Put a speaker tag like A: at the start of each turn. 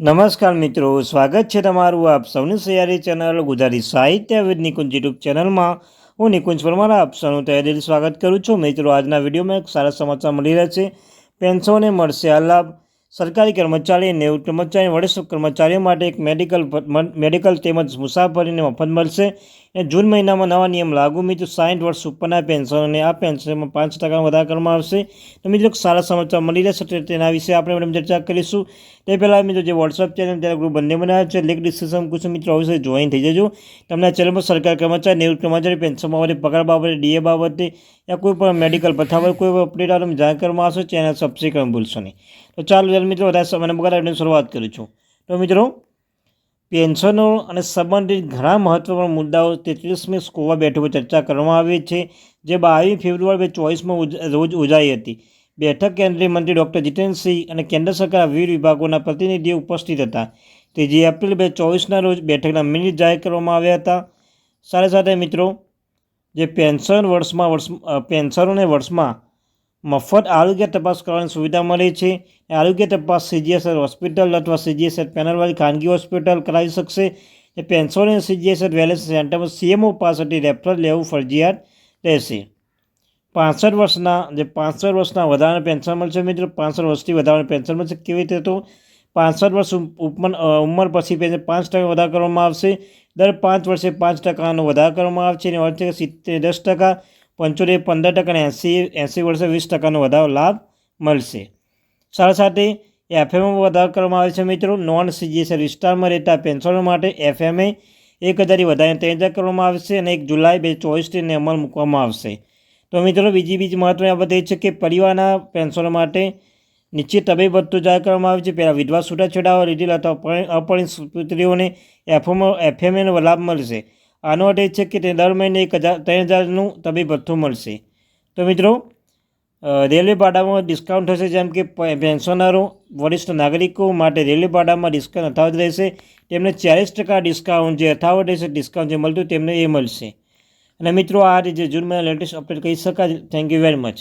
A: નમસ્કાર મિત્રો, સ્વાગત છે તમારું આપ સૌની સૈયારી ચેનલ ગુજરાતી સાહિત્ય વિદ નિકુંજ યુટ્યુબ ચેનલમાં. હું નિકુંજ પરમાર, આપ સૌનું તહેદિલ સ્વાગત કરું છું. મિત્રો, આજના વિડીયોમાં એક સારા સમાચાર મળી રહ્યા છે. પેન્શનને મળશે આ લાભ. સરકારી કર્મચારી નિવૃત્ત કર્મચારી વરિષ્ઠ કર્મચારીઓ માટે એક મેડિકલ મેડિકલ તેમજ મુસાફરીને મફત મળશે. અને જૂન મહિનામાં નવા નિયમ લાગુ. મિત્રો સાઠ વર્ષ ઉપરના પેન્શનોને આ પેન્શનમાં પાંચ ટકાનો વધારો કરવામાં આવશે. તો મિત્રો સારા સમાચાર મળી રહેશે તેના વિશે આપણે મેડમ ચર્ચા કરીશું. તે પહેલાં મિત્રો, જે વોટ્સઅપ ચેનલ ત્યારે ગ્રુપ બંને બનાવ્યા છે. લેક ડિસ્કશન કુછ મિત્રો, અવશ્ય જોઈન થઈ જજો. તમને આ ચેનલ પર સરકાર કર્મચારી નિવૃત્ત કર્મચારી પેન્શન બાબતે, પગાર બાબતે ડીએ બાબતે, યા કોઈ પણ મેડિકલ પથા પર કોઈ અપડેટ આવે જાણ કરવામાં આવશે. ચેનલ સબસ્ક્રાઈબ ભૂલશો નહીં. તો ચાલો ચાલો મિત્રો મને બગાડવાની બગાડ શરૂઆત કરું છું. તો મિત્રો, પેન્શનો અને સંબંધિત ઘણા મહત્વપૂર્ણ મુદ્દાઓ તેત્રીસમી સ્કોવા બેઠક ચર્ચા કરવામાં આવી છે, જે બાવીસ ફેબ્રુઆરી બે ચોવીસમાં રોજ યોજાઈ હતી. બેઠક કેન્દ્રીય મંત્રી ડૉક્ટર જીતેન્દ્રસિંહ અને કેન્દ્ર સરકાર વિવિધ વિભાગોના પ્રતિનિધિઓ ઉપસ્થિત હતા. ત્રીજી એપ્રિલ બે ચોવીસના રોજ બેઠકના મિનિટ જાહેર કરવામાં આવ્યા હતા. સાથે સાથે મિત્રો, જે પેન્શન વર્ષમાં વર્ષ પેન્શનોને વર્ષમાં મફત આરોગ્ય તપાસ કરવાની સુવિધા મળે છે. આરોગ્ય તપાસ સીજીએસએલ હોસ્પિટલ અથવા સીજીએસએલ પેનલવાળી ખાનગી હોસ્પિટલ કરાવી શકશે. પેન્શન અને સીજીએસએલ વેલેન્સ સેન્ટરમાં સીએમઓ પાસેથી રેફરલ લેવું ફરજિયાત રહેશે. પાંસઠ વર્ષના, જે પાંસઠ વર્ષના વધારાના પેન્શન મળશે મિત્રો. પાંસઠ વર્ષથી વધારાનું પેન્શન મળશે કેવી રીતે તો? પાંસઠ વર્ષ ઉપમન ઉંમર પછી પેન્શન પાંચ ટકા વધારો કરવામાં આવશે. દર પાંચ વર્ષે પાંચ ટકાનો વધારો કરવામાં આવશે અને સિત્તેર દસ ટકા પંચોતેર પંદર ટકા અને એંસી એંસી વર્ષે વીસ ટકાનો વધારો લાભ મળશે. સાથે સાથે એફએમમાં વધારો કરવામાં આવે છે મિત્રો. નોન સીજીએસએલ વિસ્તારમાં રહેતા પેન્શનો માટે એફએમએ એક હજારથી વધારે ત્રણ હજાર કરવામાં આવશે અને એક જુલાઈ બે ચોવીસથી અમલ મૂકવામાં આવશે. તો મિત્રો, બીજી બીજી મહત્વની બાબત એ છે કે પરિવારના પેન્શનો માટે નિશ્ચિત તબે ભથ્થું જાહેર કરવામાં આવે છે. પહેલાં વિધવા છૂટાછેડાઓ લીધેલા અથવા અપરિણિત પુત્રીઓને એફએમ એફએમએનો લાભ મળશે. આનો અર્થ એ છે કે તે દર મહિને એક હજાર, ત્રણ હજારનું તબીબ ભથ્થું મળશે. તો મિત્રો રેલવે ભાડામાં ડિસ્કાઉન્ટ થશે જેમ કે પેન્શનરો, વરિષ્ઠ નાગરિકો માટે રેલવે ભાડામાં ડિસ્કાઉન્ટ યથાવત રહેશે. તેમને ચાલીસ ટકા ડિસ્કાઉન્ટ જે યથાવત રહેશે ડિસ્કાઉન્ટ જે મળતું તેમને એ મળશે. અને મિત્રો, આ રીતે જૂન મહિના લેટેસ્ટ અપડેટ કહી શકાય. Thank you very much